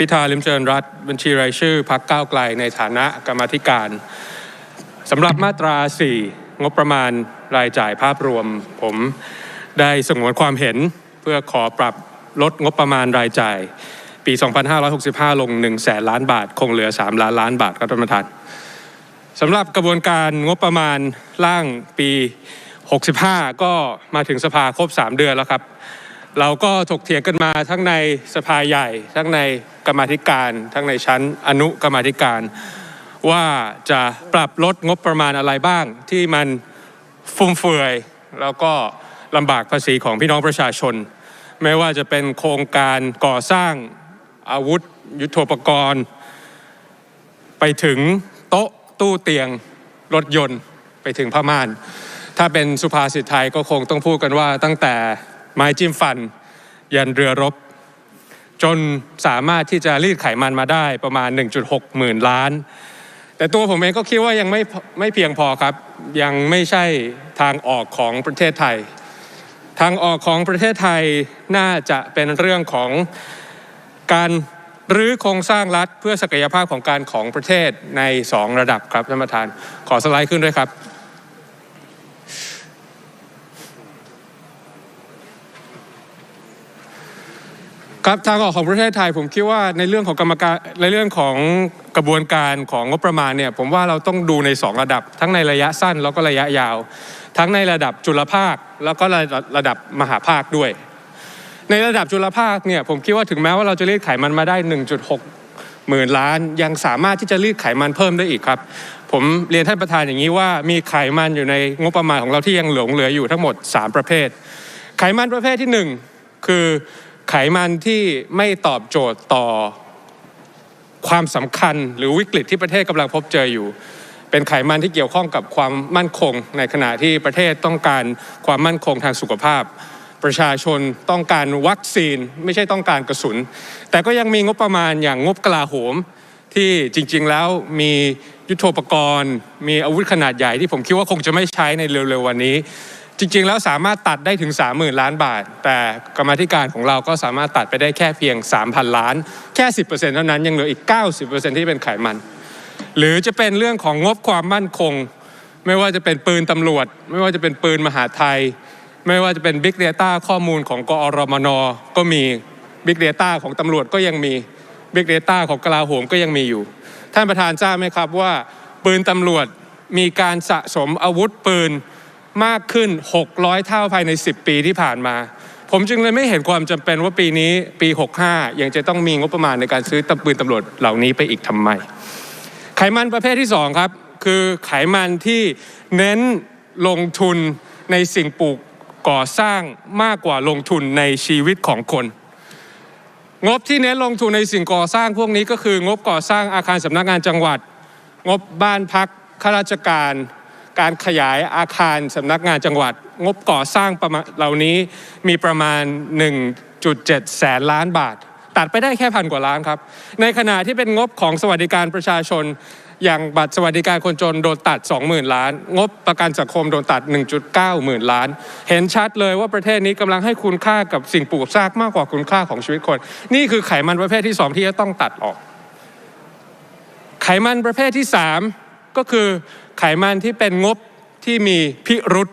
พิธาลิมเจริญรัตบัญชีรายชื่อพักก้าวไกลในฐานะกรรมธิการสำหรับมาตรา 4 งบประมาณรายจ่ายภาพรวม ผมได้สงวนความเห็นเพื่อขอปรับลดงบประมาณรายจ่าย ปี 2565 ลง 1 แสนล้านบาท คงเหลือ 3 ล้านล้านบาทครับท่านประธานสำหรับกระบวนการงบประมาณร่างปี 65 ก็มาถึงสภาครบ 3 เดือนแล้วครับ เราก็ถกเถียงกันมาทั้งในสภาใหญ่ ทั้งในกรรมธิการ ทั้งในชั้นอนุกรรมธิการ ว่าจะปรับลดงบประมาณอะไรบ้าง ที่มันฟุ่มเฟือย แล้วก็ลำบากภาษีของพี่น้องประชาชน ไม่ว่าจะเป็นโครงการก่อสร้างอาวุธ ยุทโธปกรณ์ ไปถึงโต๊ะตู้เตียงรถยนต์ไปถึงผ้าม่าน ถ้าเป็นสุภาษิตไทยก็คงต้องพูดกันว่าตั้งแต่ ไม้จิ้มฟัน ยันเรือรบ จนสามารถที่จะรีดไขมันมาได้ประมาณ 1.6 หมื่นล้าน แต่ตัวผมเองก็คิดว่ายังไม่ไม่เพียงพอครับ ยังไม่ใช่ทางออกของประเทศไทย ทางออกของประเทศไทยน่าจะเป็นเรื่องของการรื้อโครงสร้างรัฐเพื่อศักยภาพของการของประเทศใน 2 ระดับครับท่านประธาน ขอสไลด์ขึ้นด้วยครับ ครับทางออกของประเทศไทยผมคิดว่าในเรื่องของกรรมการในเรื่องของกระบวนการของงบประมาณเนี่ยผมว่าเราต้องดูใน 2 ระดับ ทั้งในระยะสั้นแล้วก็ระยะยาว ทั้งในระดับจุลภาคแล้วก็ระดับระดับมหาภาคด้วย ในระดับจุลภาคเนี่ยผมคิดว่าถึงแม้ว่าเราจะรีดไขมันมาได้ 1.6 หมื่นล้าน ยังสามารถที่จะรีดไขมันเพิ่มได้อีกครับ ผมเรียนท่านประธานอย่างนี้ว่ามีไขมันอยู่ในงบประมาณของเราที่ยังหลงเหลืออยู่ทั้งหมด 3 ประเภท ไขมันประเภทที่ 1 คือ ไขมันที่ไม่ตอบโจทย์ต่อความสำคัญหรือวิกฤตที่ประเทศกำลังพบเจออยู่ เป็นไขมันที่เกี่ยวข้องกับความมั่นคง ในขณะที่ประเทศต้องการความมั่นคงทางสุขภาพ ประชาชนต้องการวัคซีนไม่ใช่ต้องการกระสุน แต่ก็ยังมีงบประมาณอย่างงบกลาโหม ที่จริงๆแล้วมียุทโธปกรณ์ มีอาวุธขนาดใหญ่ที่ผมคิดว่าคงจะไม่ใช้ในเร็วๆวันนี้ จริงๆ แล้วสามารถตัดได้ถึง 30,000 ล้านบาท แต่กรรมธิการของเราก็สามารถตัดไปได้แค่เพียง 3,000 ล้าน แค่ 10%เท่านั้นยังเหลืออีก 90%ที่เป็นไขมัน หรือจะเป็นเรื่องของงบความมั่นคง ไม่ว่าจะเป็นปืนตำรวจ ไม่ว่าจะเป็นปืนมหาไทย ไม่ว่าจะเป็น Big Data ข้อมูลของกอรมนก็มี Big Data ของตำรวจก็ยังมี Big Data ของกลาโหมก็ยังมีอยู่ ท่านประธานทราบไหมครับว่า ปืนตำรวจมีการสะสมอาวุธปืน มากขึ้น 600 เท่าภายใน 10 ปีที่ผ่านมา ผมจึงเลยไม่เห็นความจำเป็นว่าปีนี้ปี 65 ยังจะต้องมีงบประมาณในการซื้อตปืนตำรวจเหล่านี้ไปอีกทำไม ไขมันประเภทที่ 2 ครับ คือไขมันที่เน้นลงทุนในสิ่งปลูกก่อสร้างมากกว่าลงทุนในชีวิตของคน งบที่เน้นลงทุนในสิ่งก่อสร้างพวกนี้ก็คืองบก่อสร้างอาคารสำนักงานจังหวัด งบบ้านพักข้าราชการ การขยายอาคารสำนักงานจังหวัด งบก่อสร้างประมาณเหล่านี้มีประมาณ 1.7 แสนล้านบาท ตัดไปได้แค่พันกว่าล้านครับ ในขณะที่เป็นงบของสวัสดิการประชาชน อย่างบัตรสวัสดิการคนจนโดนตัด 20,000 ล้าน งบประกันสังคมโดนตัด 1.9 หมื่นล้าน เห็นชัดเลยว่าประเทศนี้กำลังให้คุณค่ากับสิ่งปลูกสร้างมากกว่าคุณค่าของชีวิตคน นี่คือไขมันประเภทที่สองที่จะต้องตัดออก ไขมันประเภทที่ 3 ก็คือไขมันที่เป็นงบที่มีพิรุษ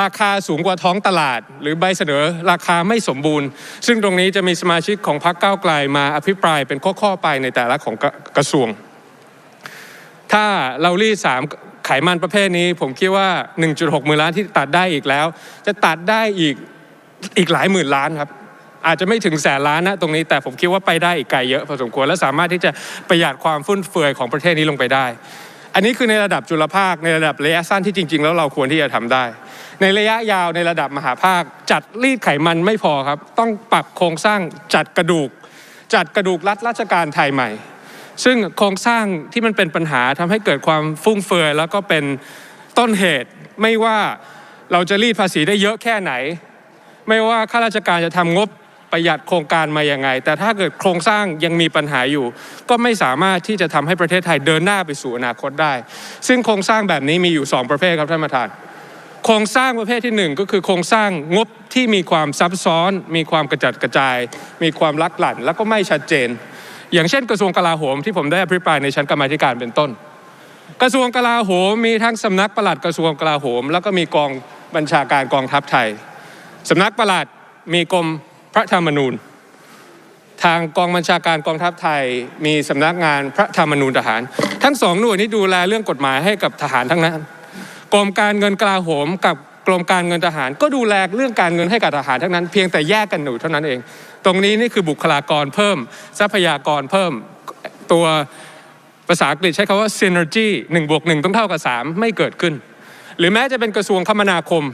ราคาสูงกว่าท้องตลาด หรือใบเสนอราคาไม่สมบูรณ์ ซึ่งตรงนี้จะมีสมาชิกของพรรคก้าวไกลมาอภิปรายเป็นข้อๆไปในแต่ละของกระทรวง ถ้าเรารีดสามไขมันประเภทนี้ ผมคิดว่า 1.6หมื่นล้านที่ตัดได้อีกแล้ว จะตัดได้อีกอีกหลายหมื่นล้านครับ อาจจะไม่ถึงแสนล้านนะตรงนี้แต่ผมคิดว่าไปได้อีกไกลเยอะพอสมควรและสามารถที่จะประหยัดความฟุ่มเฟือยของประเทศนี้ลงไปได้ อันนี้คือในระดับจุลภาคในระดับระยะสั้นที่จริง ๆ แล้วเราควรที่จะทำได้ ในระยะยาวในระดับมหาภาค จัดรีดไขมันไม่พอครับ ต้องปรับโครงสร้างจัดกระดูก จัดกระดูกรัฐราชการไทยใหม่ ซึ่งโครงสร้างที่มันเป็นปัญหาทำให้เกิดความฟุ่มเฟือยแล้วก็เป็นต้นเหตุไม่ว่าเราจะรีดภาษีได้เยอะแค่ไหน ไม่ว่าข้าราชการจะทำงบ ประหยัดโครงการมาอย่างไง แต่ถ้าเกิดโครงสร้างยังมีปัญหาอยู่ ก็ไม่สามารถที่จะทำให้ประเทศไทยเดินหน้าไปสู่อนาคตได้ ซึ่งโครงสร้างแบบนี้มีอยู่ 2 ประเภทครับท่านประธานโครงสร้างประเภทที่หนึ่งก็คือโครงสร้างงบที่มีความซับซ้อน มีความกระจัดกระจาย มีความลักหลั่น แล้วก็ไม่ชัดเจน อย่างเช่น กระทรวงกลาโหมที่ผมได้อภิปรายในชั้นกรรมาธิการเป็นต้น กระทรวงกลาโหมมีทั้งสำนักปลัดกระทรวงกลาโหม แล้วก็มีกองบัญชาการกองทัพไทยสำนักปลัดมีกรม พระธรรมนูญ ทางกองบัญชาการกองทัพไทยมีสำนักงานพระธรรมนูญทหาร ทั้งสองหน่วยนี้ดูแลเรื่องกฎหมายให้กับทหารทั้งนั้นกรมการเงินกลาโหมกับกรมการเงินทหาร ก็ดูแลเรื่องการเงินให้กับทหารทั้งนั้น เพียงแต่แยกกันอยู่เท่านั้นเอง ตรงนี้นี่คือบุคลากรเพิ่ม ทรัพยากรเพิ่มตัวภาษาอังกฤษใช้คำว่า synergy 1บวก1ต้องเท่ากับ 3 ไม่เกิดขึ้น หรือแม้จะเป็นกระทรวงคมนาคม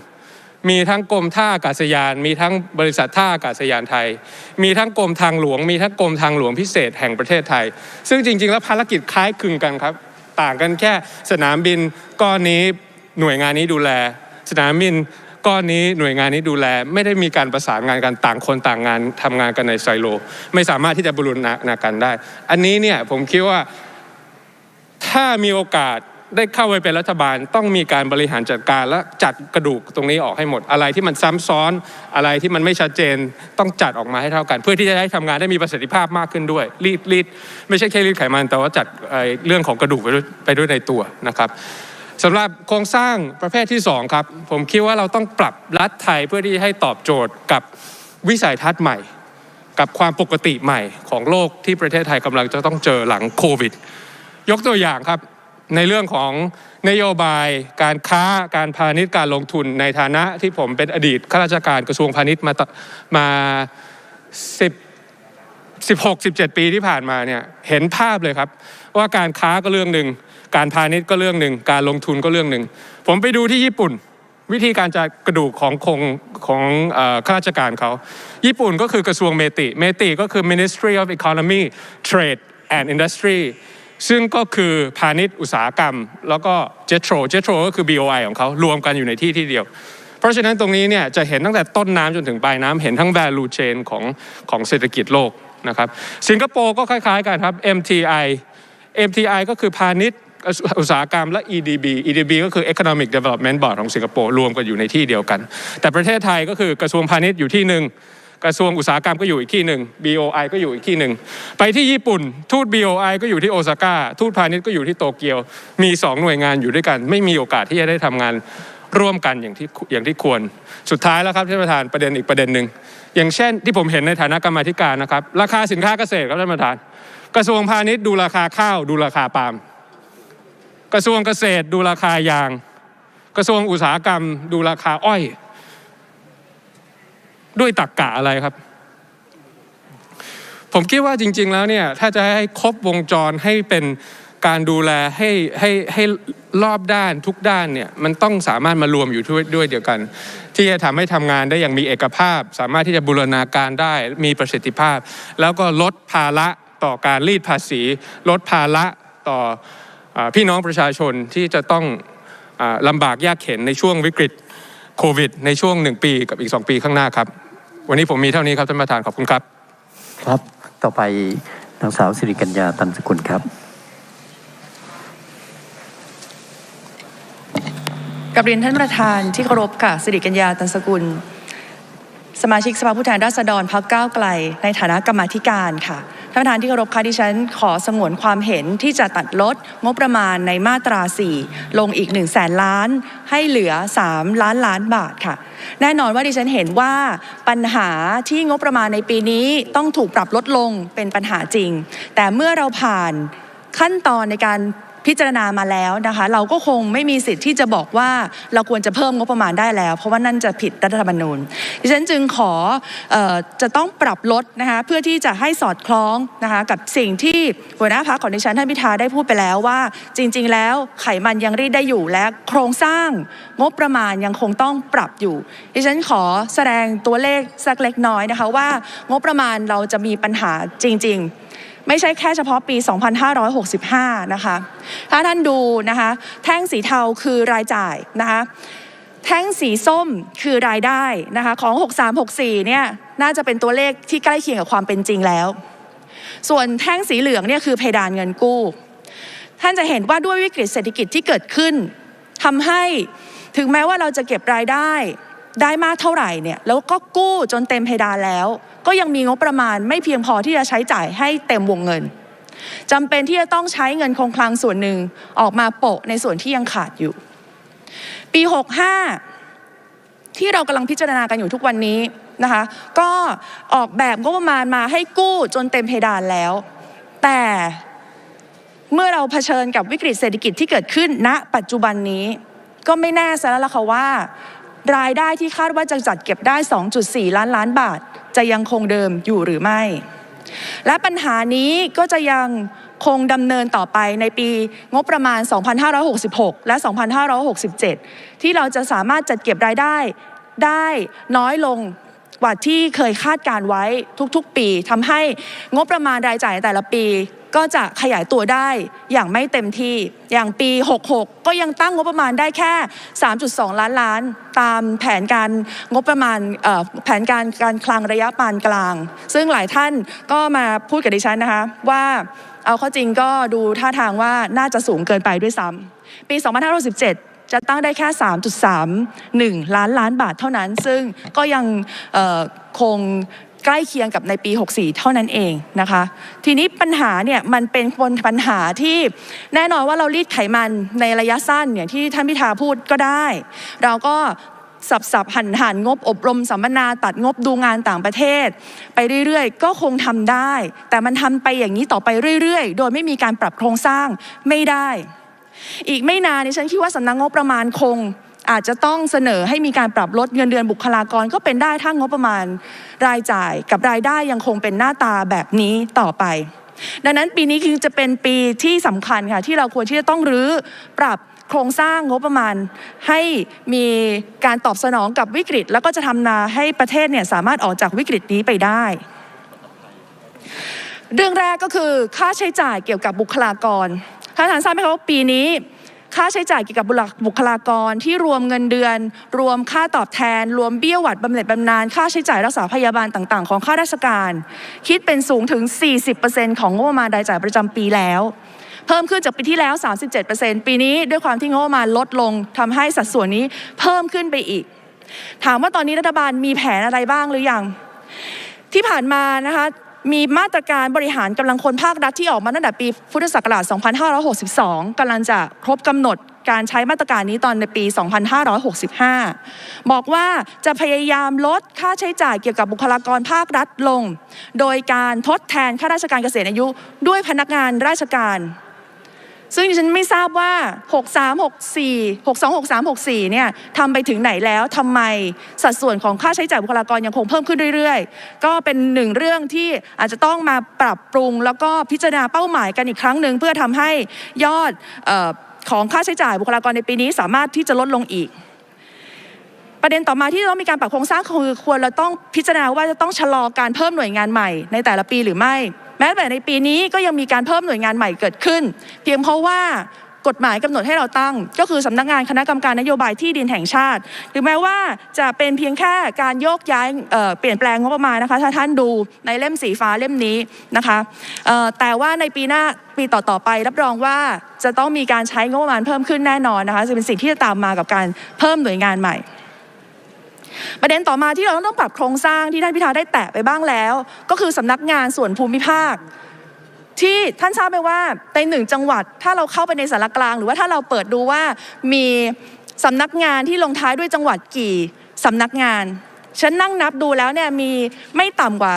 มีทั้งกรมท่าอากาศยาน มีทั้งบริษัทท่าอากาศยานไทย มีทั้งกรมทางหลวง มีทั้งกรมทางหลวงพิเศษแห่งประเทศไทย ซึ่งจริง ๆ แล้วภารกิจคล้ายคลึงกันครับ ต่างกันแค่สนามบินก้อนนี้หน่วยงานนี้ดูแล สนามบินก้อนนี้หน่วยงานนี้ดูแล ไม่ได้มีการประสานงานกันต่างคนต่างงานทำงานกันในไซโล ไม่สามารถที่จะบรูรณาการได้ อันนี้เนี่ยผมคิดว่าถ้ามีโอกาส ได้เข้าไปเป็นรัฐบาล ต้องมีการบริหารจัดการและจัดกระดูกตรงนี้ออกให้หมด อะไรที่มันซ้ำซ้อนอะไรที่มันไม่ชัดเจนต้องจัดออกมาให้เท่ากัน เพื่อที่จะได้ทำงานได้มีประสิทธิภาพมากขึ้นด้วยรีดรีดไม่ใช่แค่รีดไขมัน แต่ว่าจัดเรื่องของกระดูกไปด้วยไปด้วยในตัวนะครับสำหรับโครงสร้างประเภทที่สองครับผมคิดว่าเราต้องปรับรัฐไทยเพื่อที่ให้ตอบโจทย์กับวิสัยทัศน์ใหม่ กับความปกติใหม่ของโลกที่ประเทศไทยกำลังจะต้องเจอหลังโควิด ยกตัวอย่างครับ ในเรื่องของนโยบาย การค้าการพาณิชย์การลงทุนในฐานะที่ผมเป็นอดีตข้าราชการกระทรวงพาณิชย์มามา10 16 17ปีที่ผ่านมาเนี่ยเห็นภาพเลยครับ ว่าการค้าก็เรื่องหนึ่งการพาณิชย์ก็เรื่องหนึ่งการลงทุนก็เรื่องหนึ่งผมไปดูที่ญี่ปุ่น วิธีการจัดกระดูกของคงของข้าราชการเขา ญี่ปุ่นก็คือกระทรวงเมติ เมติก็คือ Ministry of Economy Trade and Industry ซึ่งก็คือพาณิชย์อุตสาหกรรม แล้วก็ JETRO JETRO ก็คือ BOI ของเขารวมกันอยู่ในที่ที่เดียว เพราะฉะนั้นตรงนี้เนี่ยจะเห็นตั้งแต่ต้นน้ำจนถึงปลายน้ำเห็นทั้ง value chain ของของเศรษฐกิจโลกนะครับสิงคโปร์ก็คล้ายๆกันครับ MTI MTI ก็คือพาณิชย์อุตสาหกรรมและ EDB EDB ก็คือ Economic Development Board ของสิงคโปร์รวมกันอยู่ในที่เดียวกัน แต่ประเทศไทยก็คือกระทรวงพาณิชย์อยู่ที่หนึ่ง กระทรวงอุตสาหกรรมก็อยู่อีกที่หนึ่ง BOI ก็อยู่อีกที่หนึ่ง ไปที่ญี่ปุ่น ทูต BOI ก็อยู่ที่โอซาก้า ทูตพาณิชย์ก็อยู่ที่โตเกียว มีสองหน่วยงานอยู่ด้วยกัน ไม่มีโอกาสที่จะได้ทำงานร่วมกันอย่างที่อย่างที่ควร สุดท้ายแล้วครับท่านประธานประเด็นอีกประเด็นหนึ่งอย่างเช่นที่ผมเห็นในฐานะกรรมธิการนะครับ ราคาสินค้าเกษตรครับท่านประธาน กระทรวงพาณิชย์ดูราคาข้าวดูราคาปาล์มกระทรวงเกษตรดูราคายาง กระทรวงอุตสาหกรรม ดูราคาอ้อย ด้วยตักกะอะไรครับ ผมคิดว่าจริง ๆ แล้วเนี่ยถ้าจะให้ครบวงจรให้เป็นการดูแลให้ให้ให้รอบด้านทุกด้านเนี่ยมันต้องสามารถมารวมอยู่ด้วยด้วยเดียวกัน ที่จะทำให้ทำงานได้อย่างมีเอกภาพ สามารถที่จะบูรณาการได้มีประสิทธิภาพ แล้วก็ลดภาระต่อการรีดภาษี ลดภาระต่ออพี่น้องประชาชนที่จะต้องอลำบากยากเข็นในช่วงวิกฤตโควิด ในช่วงหนึ่งปีกับอีก 2 ปีข้างหน้าครับ วันนี้ผมมีเท่านี้ครับท่านประธานขอบคุณครับ ครับต่อไปนางสาวสิริกัญญาตันสกุลครับกับเรียนท่านประธานที่เคารพค่ะสิริกัญญาตันสกุล สมาชิกสภาผู้แทนราษฎรพักก้าวไกล ในฐานะกรรมาธิการค่ะท่านประธานที่เคารพค่ะดิฉันขอสงวนความเห็นที่จะตัดลดงบประมาณในมาตรา 4 ลงอีก1 0 0 0 0แสนล้าน ให้เหลือ 3 ล้านล้านบาทค่ะ แน่นอนว่าดิฉันเห็นว่าปัญหาที่งบประมาณในปีนี้ต้องถูกปรับลดลงเป็นปัญหาจริง แต่เมื่อเราผ่านขั้นตอนในการ พิจารณามาแล้วนะคะ เราก็คงไม่มีสิทธิ์ที่จะบอกว่าเราควรจะเพิ่มงบประมาณได้แล้ว เพราะว่านั่นจะผิดรัฐธรรมนูญดิฉันจึงขอออจะต้องปรับลดนะคะเพื่อที่จะให้สอดคล้องนะคะกับสิ่งที่หัวหน้าพักของดิฉันท่านพิธาได้พูดไปแล้วว่า จริง ๆ แล้วไขมันยังรีดได้อยู่และโครงสร้างงบประมาณยังคงต้องปรับอยู่ ดิฉันขอแสดงตัวเลขสักเล็กน้อยนะคะว่างบประมาณเราจะมีปัญหาจริง ๆ ไม่ใช่แค่เฉพาะปี 2565 นะคะ ถ้าท่านดูนะคะ แท่งสีเทาคือรายจ่ายนะคะ แท่งสีส้มคือรายได้นะคะของ 6364 เนี่ยน่าจะเป็นตัวเลขที่ใกล้เคียงกับความเป็นจริงแล้ว ส่วนแท่งสีเหลืองเนี่ยคือเพดานเงินกู้ ท่านจะเห็นว่าด้วยวิกฤตเศรษฐกิจที่เกิดขึ้นทำให้ถึงแม้ว่าเราจะเก็บรายได้ได้มากเท่าไหร่เนี่ยแล้วก็กู้จนเต็มเพดานแล้ว ก็ยังมีงบประมาณไม่เพียงพอที่จะใช้จ่ายให้เต็มวงเงินจำเป็นที่จะต้องใช้เงินคงคลังส่วนหนึ่งออกมาโปะในส่วนที่ยังขาดอยู่ ปี 65 ที่เรากำลังพิจารณากันอยู่ทุกวันนี้นะคะก็ออกแบบงบประมาณมาให้กู้จนเต็มเพดานแล้ว แต่เมื่อเราเผชิญกับวิกฤตเศรษฐกิจที่เกิดขึ้นณปัจจุบันนี้ ก็ไม่แน่ซะแล้วล่ะค่ะว่า รายได้ที่คาดว่าจะจัดเก็บได้ 2.4 ล้านล้านบาท จะยังคงเดิมอยู่หรือไม่ และปัญหานี้ก็จะยังคงดำเนินต่อไปในปีงบประมาณ 2566 และ 2567 ที่เราจะสามารถจัดเก็บรายได้ได้น้อยลงกว่าที่เคยคาดการไว้ทุกๆ ปีทำให้งบประมาณรายจ่ายแต่ละปี ก็จะขยายตัวได้อย่างไม่เต็มที่ อย่างปี 66 ก็ยังตั้งงบประมาณได้แค่ 3.2 ล้านล้าน ตามแผนการงบประมาณแผนการการคลังระยะปานกลาง ซึ่งหลายท่านก็มาพูดกับดิฉันนะคะว่าเอาข้อจริงก็ดูท่าทางว่าน่าจะสูงเกินไปด้วยซ้ำปี 2517จะตั้งได้แค่ 3.31 ล้านล้านบาทเท่านั้น ซึ่งก็ยังคง ใกล้เคียงกับในปี 64 เท่านั้นเองนะคะ ทีนี้ปัญหาเนี่ยมันเป็นปัญหาที่แน่นอนว่าเรารีดไขมันในระยะสั้นเนี่ยที่ท่านพิธาพูดก็ได้ เราก็สับสับหันหันงบอบรมสัมมนาตัดงบดูงานต่างประเทศ ไปเรื่อยๆ ก็คงทำได้ แต่มันทำไปอย่างนี้ต่อไปเรื่อยๆ โดยไม่มีการปรับโครงสร้างไม่ได้ อีกไม่นานดิฉันคิดว่าสำนักงบประมาณคง อาจจะต้องเสนอให้มีการปรับลดเงินเดือนบุคลากรก็เป็นได้ถ้างบประมาณรายจ่ายกับรายได้ยังคงเป็นหน้าตาแบบนี้ต่อไป ดังนั้นปีนี้คือจะเป็นปีที่สำคัญค่ะที่เราควรที่จะต้องรื้อปรับโครงสร้างงบประมาณให้มีการตอบสนองกับวิกฤต แล้วก็จะทำนาให้ประเทศเนี่ยสามารถออกจากวิกฤตนี้ไปได้ เรื่องแรกก็คือค่าใช้จ่ายเกี่ยวกับบุคลากรท่านทานทราบไหมคะว่าปีนี้ ค่าใช้จ่ายเกี่ยวกับบุคลากรที่รวมเงินเดือน รวมค่าตอบแทน รวมเบี้ยหวัดบำเหน็จบำนาญค่าใช้จ่ายรักษาพยาบาลต่างๆ ของข้าราชการ คิดเป็นสูงถึง 40%ของงบประมาณรายจ่ายประจำปีแล้วเพิ่มขึ้นจากปีที่แล้ว 37%ปีนี้ด้วยความที่งบประมาณลดลงทำให้สัดส่วนนี้เพิ่มขึ้นไปอีก ถามว่าตอนนี้รัฐบาลมีแผนอะไรบ้างหรือยัง ที่ผ่านมานะคะ มีมาตรการบริหารกำลังคนภาครัฐที่ออกมาตั้งแต่ปีพุทธศักราช 2562 กำลังจะครบกำหนดการใช้มาตรการนี้ตอนในปี 2565 บอกว่าจะพยายามลดค่าใช้จ่ายเกี่ยวกับบุคลากรภาครัฐลง โดยการทดแทนข้าราชการเกษียณอายุ ด้วยพนักงานราชการ ซึ่งดิฉันไม่ทราบว่า 6364 626364 เนี่ยทำไปถึงไหนแล้วทำไมสัดส่วนของค่าใช้จ่ายบุคลากรยังคงเพิ่มขึ้นเรื่อยๆ ก็เป็นหนึ่งเรื่องที่อาจจะต้องมาปรับปรุง แล้วก็พิจารณาเป้าหมายกันอีกครั้งหนึ่งเพื่อทำให้ยอดออของค่าใช้จ่ายบุคลากรในปีนี้สามารถที่จะลดลงอีก ประเด็นต่อมาที่ต้องมีการปรับโครงสร้างคือควรเราต้องพิจารณาว่าจะต้องชะลอการเพิ่มหน่วยงานใหม่ในแต่ละปีหรือไม่ แม้แต่ในปีนี้ก็ยังมีการเพิ่มหน่วยงานใหม่เกิดขึ้น เพียงเพราะว่ากฎหมายกำหนดให้เราตั้ง ก็คือสำนักงานคณะกรรมการนโยบายที่ดินแห่งชาติถึงแม้ว่าจะเป็นเพียงแค่การโยกย้ายเเปลี่ยนแปลงงบประมาณนะคะ ถ้าท่านดูในเล่มสีฟ้าเล่มนี้นะคะแต่ว่าในปีหน้าปีต่อๆไป รับรองว่าจะต้องมีการใช้งบประมาณเพิ่มขึ้นแน่นอนนะคะจะเป็นสิ่งที่จะตามมากับการเพิ่มหน่วยงานใหม่ ประเด็นต่อมาที่เราต้องปรับโครงสร้างที่ท่านพิธาได้แตะไปบ้างแล้ว ก็คือสำนักงานส่วนภูมิภาค ที่ท่านทราบไหมว่าในหนึ่งจังหวัดถ้าเราเข้าไปในสารกลาง หรือว่าถ้าเราเปิดดูว่ามีสำนักงานที่ลงท้ายด้วยจังหวัดกี่สำนักงานฉันนั่งนับดูแล้วเนี่ยมีไม่ต่ำกว่า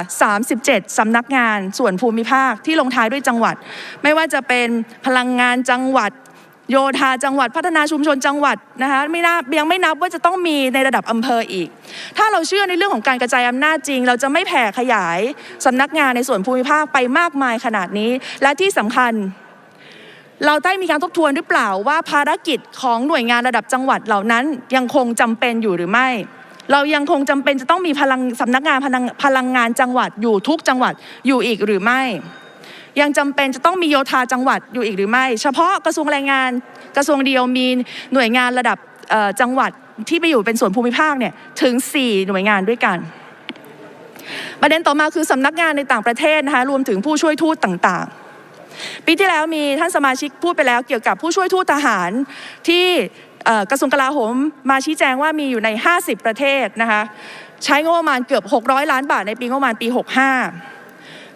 37 สำนักงานส่วนภูมิภาคที่ลงท้ายด้วยจังหวัด ไม่ว่าจะเป็นพลังงานจังหวัด โยธาจังหวัดพัฒนาชุมชนจังหวัดนะคะไม่นับยังไม่นับว่าจะต้องมีในระดับอำเภออีก ถ้าเราเชื่อในเรื่องของการกระจายอำนาจจริง เราจะไม่แผ่ขยายสำนักงานในส่วนภูมิภาคไปมากมายขนาดนี้ และที่สำคัญ เราได้มีการทบทวนหรือเปล่าว่าภารกิจของหน่วยงานระดับจังหวัดเหล่านั้นยังคงจำเป็นอยู่หรือไม่เรายังคงจำเป็นจะต้องมีพลังสำนักงานพลังพลังงานจังหวัดอยู่ทุกจังหวัดอยู่อีกหรือไม่ ยังจำเป็นจะต้องมีโยธาจังหวัดอยู่อีกหรือไม่ เฉพาะกระทรวงแรงงาน กระทรวงเดียวมีหน่วยงานระดับจังหวัดที่ไปอยู่เป็นส่วนภูมิภาคเนี่ยถึง 4 หน่วยงานด้วยกัน ประเด็นต่อมาคือสำนักงานในต่างประเทศนะคะรวมถึงผู้ช่วยทูตต่างๆ ปีที่แล้วมีท่านสมาชิกพูดไปแล้วเกี่ยวกับผู้ช่วยทูตทหารที่กระทรวงกลาโหมมาชี้แจงว่ามีอยู่ใน 50 ประเทศนะคะใช้งบประมาณเกือบ 600 ล้านบาทในปีงบประมาณปี 65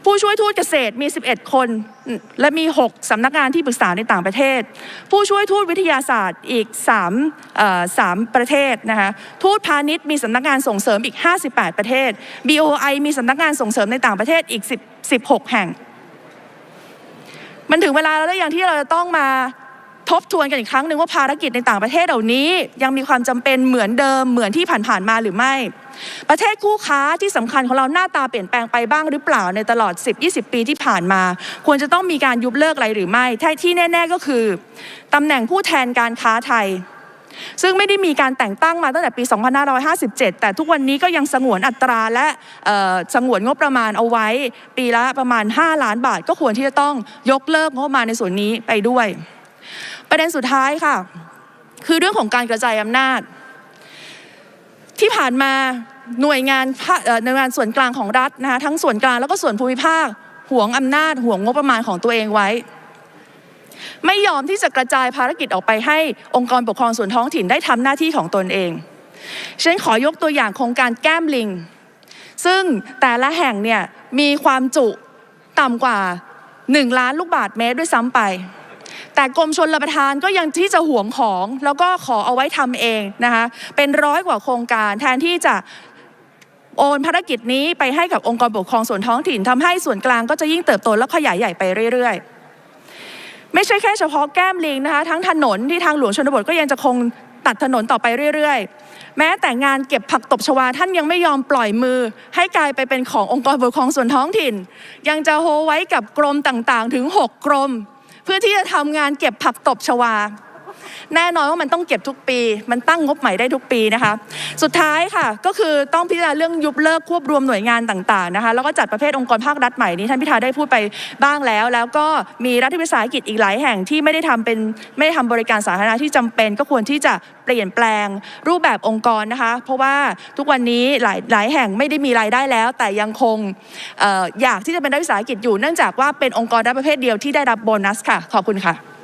ผู้ช่วยทูตเกษตรมี 11 คน และมี 6สำนักงานที่ปรึกษาในต่างประเทศ ผู้ช่วยทูตวิทยาศาสตร์อีก3 3ประเทศนะคะทูตพาณิชย์มีสำนักงานส่งเสริมอีก 58 ประเทศ BOI มีสำนักงานส่งเสริมในต่างประเทศอีก 10 16 แห่ง มันถึงเวลาแล้วหรือยังที่เราจะต้องมา ทบทวนกันอีกครั้งหนึ่งว่าภารกิจในต่างประเทศเหล่านี้ ยังมีความจำเป็นเหมือนเดิมเหมือนที่ผ่านๆมาหรือไม่ ประเทศคู่ค้าที่สำคัญของเราหน้าตาเปลี่ยนแปลงไปบ้างหรือเปล่าในตลอด 10-20 ปีที่ผ่านมา ควรจะต้องมีการยุบเลิกอะไรหรือไม่ที่แน่ ๆก็คือตำแหน่งผู้แทนการค้าไทยซึ่งไม่ได้มีการแต่งตั้งมาตั้งแต่ปี 2557 แต่ทุกวันนี้ก็ยังสงวนอัตราและสงวนงบประมาณเอาไว้ ปีละประมาณ 5 ล้านบาท ก็ควรที่จะต้องยกเลิกงบประมาณในส่วนนี้ไปด้วย ประเด็นสุดท้ายค่ะ คือเรื่องของการกระจายอำนาจ ที่ผ่านมาหน่วยงานหน่วยงานส่วนกลางของรัฐนะคะทั้งส่วนกลางแล้วก็ส่วนภูมิภาคห่วงอำนาจห่วงงบประมาณของตัวเองไว้ ไม่ยอมที่จะกระจายภารกิจออกไปให้องค์กรปกครองส่วนท้องถิ่นได้ทำหน้าที่ของตนเองฉันขอยกตัวอย่างโครงการแก้มลิง ซึ่งแต่ละแห่งเนี่ยมีความจุต่ำกว่า 1 ล้านลูกบาทเมตรด้วยซ้ำไป แต่กรมชนรับประทานก็ยังที่จะห่วงของแล้วก็ขอเอาไว้ทำเองนะคะเป็นร้อยกว่าโครงการแทนที่จะโอนภารกิจนี้ไปให้กับองค์กรปกครองส่วนท้องถิ่นทำให้ส่วนกลางก็จะยิ่งเติบโตและขยายใหญ่ไปเรื่อยๆ ไม่ใช่แค่เฉพาะแก้มลิงนะคะทั้งถนนที่ทางหลวงชนบทก็ยังจะคงตัดถนนต่อไปเรื่อยๆ แม้แต่งานเก็บผักตบชวาท่านยังไม่ยอมปล่อยมือ ให้กลายไปเป็นขององค์กรปกครองส่วนท้องถิ่น ยังจะโฮไว้กับกรมต่างๆ ถึง 6 กรม เพื่อที่จะทำงานเก็บผักตบชวา แน่นอนว่ามันต้องเก็บทุกปี มันตั้งงบใหม่ได้ทุกปีนะคะ สุดท้ายค่ะ ก็คือต้องพิจารณาเรื่องยุบเลิกควบรวมหน่วยงานต่างๆนะคะ แล้วก็จัดประเภทองค์กรภาครัฐใหม่นี้ท่านพิธาได้พูดไปบ้างแล้ว แล้วก็มีรัฐวิสาหกิจอีกหลายแห่งที่ไม่ได้ทำเป็นไม่ได้ทำบริการสาธารณะที่จำเป็น ก็ควรที่จะเปลี่ยนแปลงรูปแบบองค์กรนะคะ เพราะว่าทุกวันนี้หลายหลายแห่งไม่ได้มีรายได้แล้ว แต่ยังคงอออยากที่จะเป็นรัฐวิสาหกิจอยู่เนื่องจากว่าเป็นองค์กรรัฐประเภทเดียวที่ได้รับโบนัสค่ะ ขอบคุณค่ะ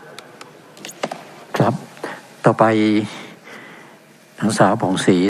ครับ ต่อไปนางสาวผ่องศรี